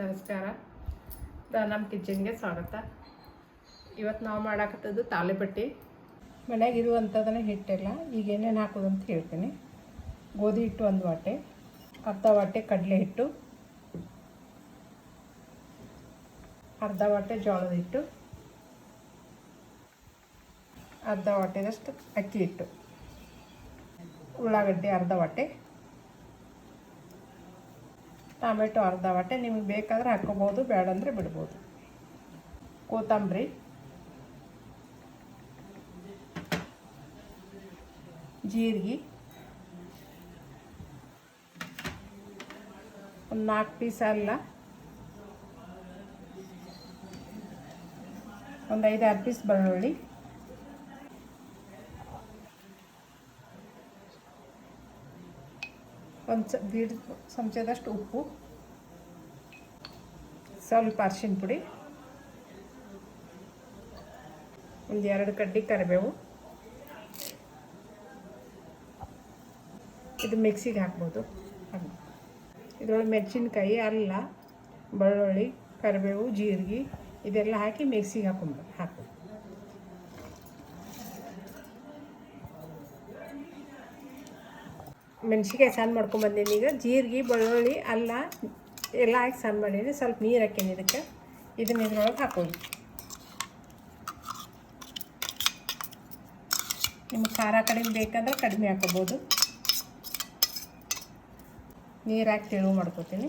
ನಮಸ್ಕಾರ. ನಮ್ಮ ಕಿಚನ್ಗೆ ಸ್ವಾಗತ. ಇವತ್ತು ನಾವು ಮಾಡಾಕತ್ತದ್ದು ತಾಲಿಪಟ್ಟಿ ಮನೆಯಾಗ ಇರುವಂಥದ್ದನ್ನು ಹಿಟ್ಟೆಲ್ಲ, ಈಗ ಏನೇನು ಹಾಕೋದು ಅಂತ ಹೇಳ್ತೀನಿ. ಗೋಧಿ ಹಿಟ್ಟು ಒಂದು ವಾಟೆ, ಅರ್ಧ ವಾಟೆ ಕಡಲೆ ಹಿಟ್ಟು, ಅರ್ಧ ವಾಟೆ ಜೋಳದ ಹಿಟ್ಟು, ಅರ್ಧ ವಾಟೆದಷ್ಟು ಅಕ್ಕಿ ಹಿಟ್ಟು, ಉಳ್ಳಾಗಡ್ಡೆ ಅರ್ಧ ವಾಟೆ. ಟೊಮೆಟೊ ಅರ್ಧ ಬಟ್ಟೆ ನಿಮಗೆ ಬೇಕಾದರೆ ಹಾಕ್ಕೋಬೋದು ಬೇಡಂದರೆ ಬಿಡ್ಬೋದು. ಕೊತ್ತಂಬರಿ. ಜೀರಿಗೆ. ಒಂದು ನಾಲ್ಕು ಪೀಸ್ ಅಲ್ಲ. ಒಂದು ಐದಾರು ಪೀಸ್ ಬೆಳ್ಳುಳ್ಳಿ. ಒಂದು ಚ, ದೀಡ್ ಚಮಚದಷ್ಟು ಉಪ್ಪು, ಸ್ವಲ್ಪ ಅರಿಶಿನ ಪುಡಿ, ಒಂದು ಎರಡು ಕಡ್ಡಿ ಕರಿಬೇವು. ಇದು ಮಿಕ್ಸಿಗೆ ಹಾಕ್ಬೋದು. ಹಾಕ್ಬೋದು. ಇದ್ರೊಳಗೆ ಮೆಣಸಿನ್ಕಾಯಿ, ಅಲ್ಲ, ಬೆಳ್ಳುಳ್ಳಿ, ಕರಿಬೇವು, ಜೀರಿಗೆ, ಇದೆಲ್ಲ ಹಾಕಿ ಮಿಕ್ಸಿಗೆ ಹಾಕೊಂಬೋದು. ಹಾಕು ಮೆಣಸಿನ್ಕಾಯಿ ಸಣ್ಣ ಮಾಡ್ಕೊಂಬಂದೀನಿ ಈಗ. ಜೀರಿಗೆ, ಬೆಳ್ಳುಳ್ಳಿ, ಅಲ್ಲ ಎಲ್ಲ ಹಾಕಿ ಸಣ್ಣ ಮಾಡೀನಿ. ಸ್ವಲ್ಪ ನೀರು ಹಾಕೀನಿ ಇದಕ್ಕೆ. ಇದನ್ನ ಇದ್ರೊಳಗೆ ಹಾಕೋದು ನಿಮ್ಗೆ ಖಾರ ಕಡಿಮೆ ಬೇಕಂದ್ರೆ ಕಡಿಮೆ ಹಾಕೋಬೋದು. ನೀರು ಹಾಕಿ ತಿಳುವು ಮಾಡ್ಕೋತೀನಿ.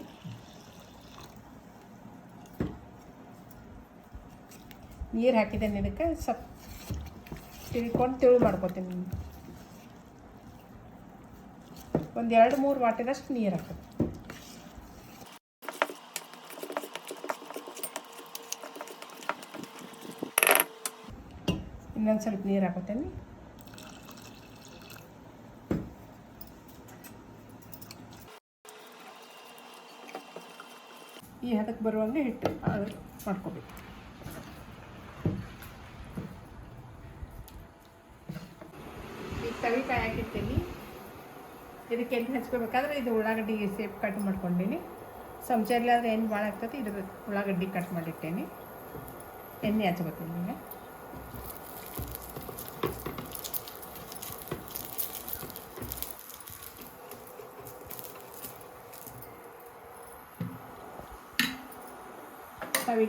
ನೀರು ಹಾಕಿದ್ದೇನೆ ಇದಕ್ಕೆ. ಸ್ವಲ್ಪ ತಿಳ್ಕೊಂಡು ತೆಳು ಮಾಡ್ಕೋತೀನಿ. ಒಂದು ಎರಡು ಮೂರು ವಾಟಿದಷ್ಟು ನೀರು ಹಾಕೋದು ಇನ್ನೊಂದು ಸ್ವಲ್ಪ ನೀರು ಹಾಕೋತೇನೆ. ಈ ಹದಕ್ಕೆ ಬರುವಂಗೆ ಹಿಟ್ಟು ಅದು ಮಾಡ್ಕೋಬೇಕು. ಈಗ ತವಿಕಾಯಿ ಹಾಕಿರ್ತೀನಿ. ಇದಕ್ಕೆ ಎಣ್ಣೆ ಹಚ್ಕೋಬೇಕಾದ್ರೆ ಇದು ಉಳ್ಳಾಗಡ್ಡಿ ಸೇಪ್ ಕಟ್ ಮಾಡ್ಕೊಂಡೀನಿ. ಆದರೆ ಎಣ್ಣೆ ಭಾಳ ಆಗ್ತೈತಿ ಇದ್ರ ಉಳ್ಳಾಗಡ್ಡಿ ಕಟ್ ಮಾಡಿಟ್ಟೇನಿ. ಎಣ್ಣೆ ಹಚ್ಕೋತೀನಿ ನಿಮಗೆ ತವಿ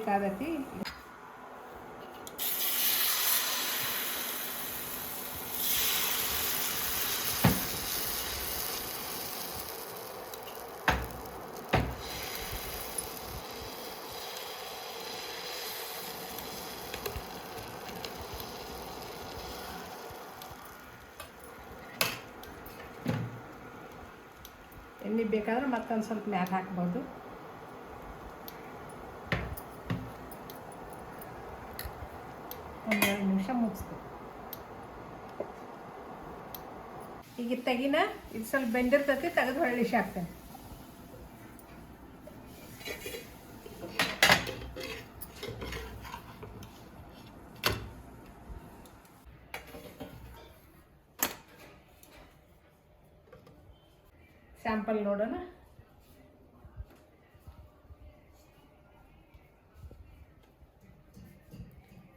ಎಣ್ಣೆ ಬೇಕಾದರೆ ಮತ್ತೊಂದು ಸ್ವಲ್ಪ ಮ್ಯಾಲೆ ಹಾಕ್ಬೋದು. ಒಂದೆರಡು ನಿಮಿಷ ಮುಗಿಸ್ಬೇಕು ಈಗ ತೆಗಿನ, ಇದು ಸ್ವಲ್ಪ ಬೆಂದಿರ್ತೈತಿ, ತೆಗೆದು ಹೊಳ್ಳಿ ಹಾಕ್ತೇನೆ ಸ್ಯಾಂಪಲ್ ನೋಡೋಣ.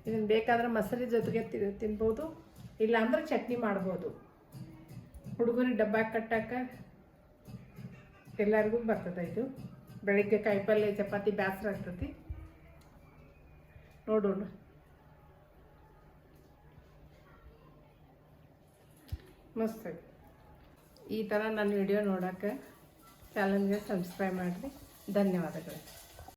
ಇದನ್ನು ಬೇಕಾದ್ರೆ ಮಸಾಲೆ ಜೊತೆಗೆ ತಿನ್ಬೋದು, ಇಲ್ಲಾಂದ್ರೆ ಚಟ್ನಿ ಮಾಡ್ಬೋದು. ಹುಡುಗರಿಗೆ ಡಬ್ಬ ಕಟ್ಟಾಕ ಎಲ್ಲರಿಗೂ ಬರ್ತದೆ ಇದು. ಬೆಳಿಗ್ಗೆ ಕಾಯಿಪಲ್ಯ ಚಪಾತಿ ಬೇಸರ ಆಗ್ತತಿ. ನೋಡೋಣ. ಮಸ್ತ್ ಈ ಥರ ನನ್ನ ವಿಡಿಯೋ ನೋಡೋಕ್ಕೆ ಚಾನಲ್ಗೆ ಸಬ್ಸ್ಕ್ರೈಬ್ ಮಾಡಿರಿ. ಧನ್ಯವಾದಗಳು.